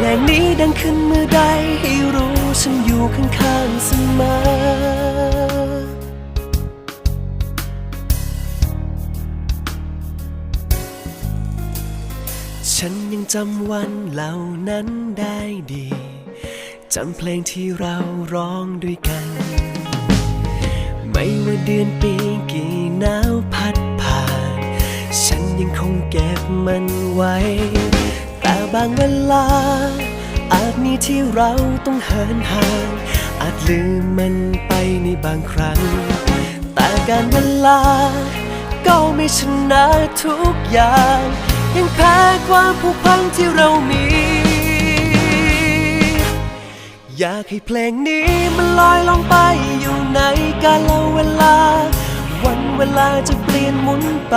เพลงนี้ดังขึ้นเมื่อใดให้รู้ฉันอยู่ข้างๆเสมอฉันยังจำวันเหล่านั้นได้ดี จำเพลงที่เราร้องด้วยกัน ไม่ว่าเดือนปีกี่หนาวพัดผ่าน ฉันยังคงเก็บมันไว้ บางเวลา อาจมีที่เราต้องเหินห่าง อาจลืมมันไปในบางครั้ง แต่การเวลา ก็ไม่ชนะทุกอย่าง ยังแพ้ความผูกพันที่เรามี อยากให้เพลงนี้มันลอยลงไปอยู่ในกาลเวลา วันเวลาจะเปลี่ยนหมุนไป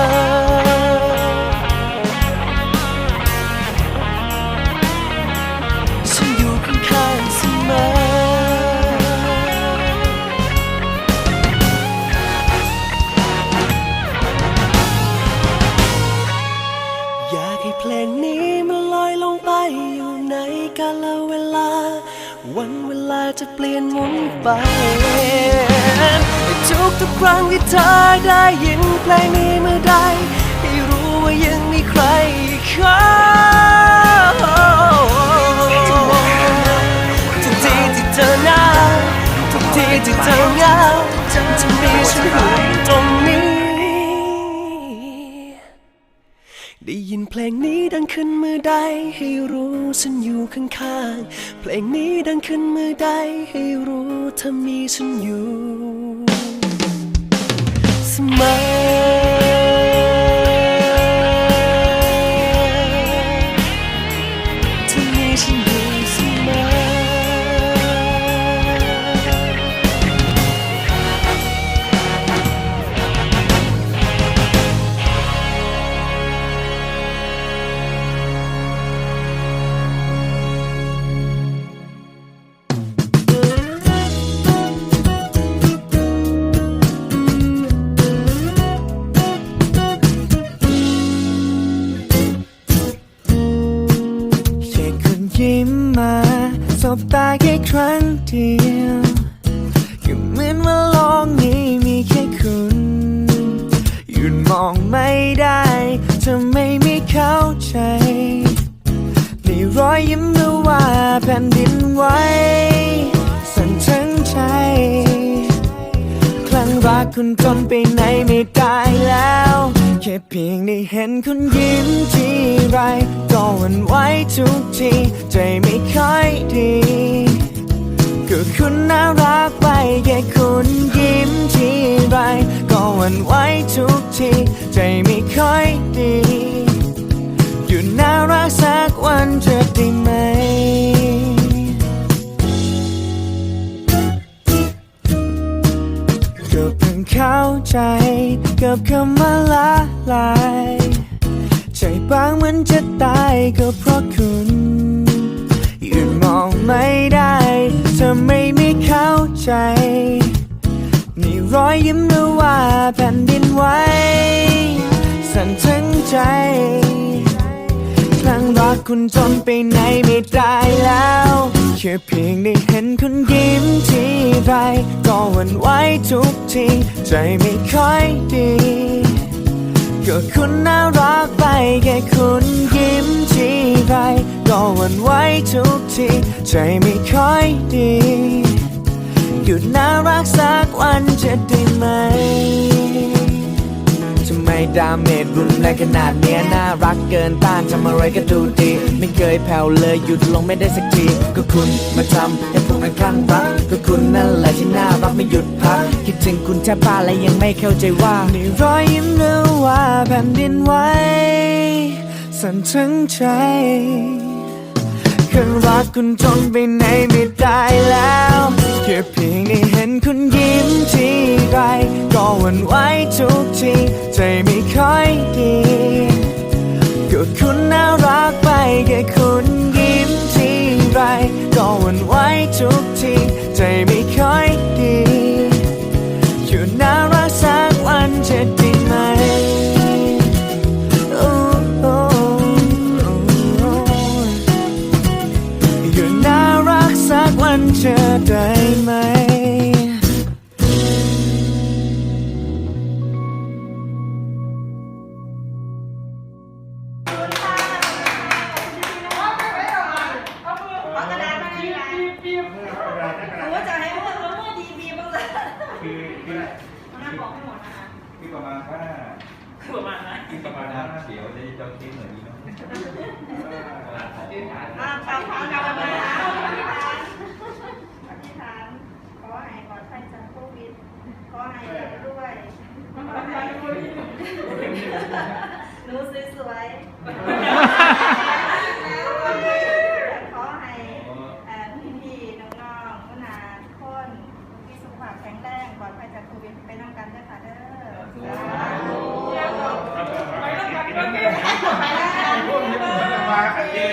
หมุนไป ทุกทุกครั้งที่เธอได้ยินเพลงนี้เมื่อใดให้รู้ว่ายังมีใครอีกคนทุกทีที่เธอหนาวทุกทีที่เธอเหงาจะมีฉันอยู่ตรงนี้ งเพลงนี้ดังขึ้นมือใดให้รู้ฉันอยู่ข้างๆ เพลงนี้ดังขึ้นมือใดให้รู้เธอมีฉันอยู่ เสมอ บตาแค่ครั้งเดียวก็เหมือนว่าโลกนี้มีแค่คุณหยุดมองไม่ได้จะไม่มีเข้าใจในรอยยิ้มหรือว่าแผ่นดินไหวสั่นทั้งใจคลั่งรักคุณจนไปไหนไม่ได้แล้วแค่เพียงได้เห็นคุณยิ้มทีไรก็หวั่นไหวทุกทีใจไม่ วันไหวทุกที ใจไม่ค่อยดี อยู่น่ารักสักวันจะได้ไหม ก็เพิ่งเข้าใจกับคำว่าละลาย ใจบางเหมือนจะตายก็เพราะคุณยืนมก็ไม่ได้เธอไม่ม่เข้าใจ รอยยิ้มหรือว่าแผ่นดินไหวสั่นทั้งใจครั้งรักคุณจนไปไหนไม่ได้แล้วแค่เพียงได้เห็นคุณยิ้มทีไรก็หวั่นไหวทุกที ใจไม่ค่อยดีก็คุณน่ารักไปแค่คุณยิ้มทีไรก็หวั่นไหวทุกที ใจไม่ค่อยดี ยุดน่ารักสักวันจะได้ไหมทำไมดาเมจรุนแรงขนาดเนี้ยน่ารักเกินต้านทำอะไรก็ดูดี ไม่เคยแผ่วเลยหยุดลงไม่ได้สักที ก็คุณมาทำให้พวกนั้นคลั่งรักก็คุณนั่นแหละที่น่ารักไม่หยุดพัก คิดถึงคุณแทบบ้าและยังไม่เข้าใจว่านี่รอยยิ้มหรือว่าแผ่นดินไหวสั่นทั้งใจ ครั้งรักคุณจนไปไหนไม่ได้แล้วแค่เพียงได้เห็นคุณยิ้มทีไรก็หวั่นไหวทุกทีใจไม่ค่อยดีก็คุณน่ารักไปแค่คุณยิ้มทีไรก็หวั่นไหวทุกทีใจไม่ค่อยดี คือประมาณว่าคือประมาณนั้นคือประมาณว่าเดี๋ยวจะจะคิดเหมือนนี้เนาะอ่าเป่าพร้อมกันแล้วนะอธิษฐานอธิษฐานขอให้ปลอดภัยจากโควิดขอให้รวยขอให้หนูสวยๆขอให้เอ่อพี่ๆน้องๆผู้นาทุกคนมีสุขภาพแข็งแรงปลอดภัยจากโควิดไปนั่งกันด้วยค่ะเด้ อมาขัดเย้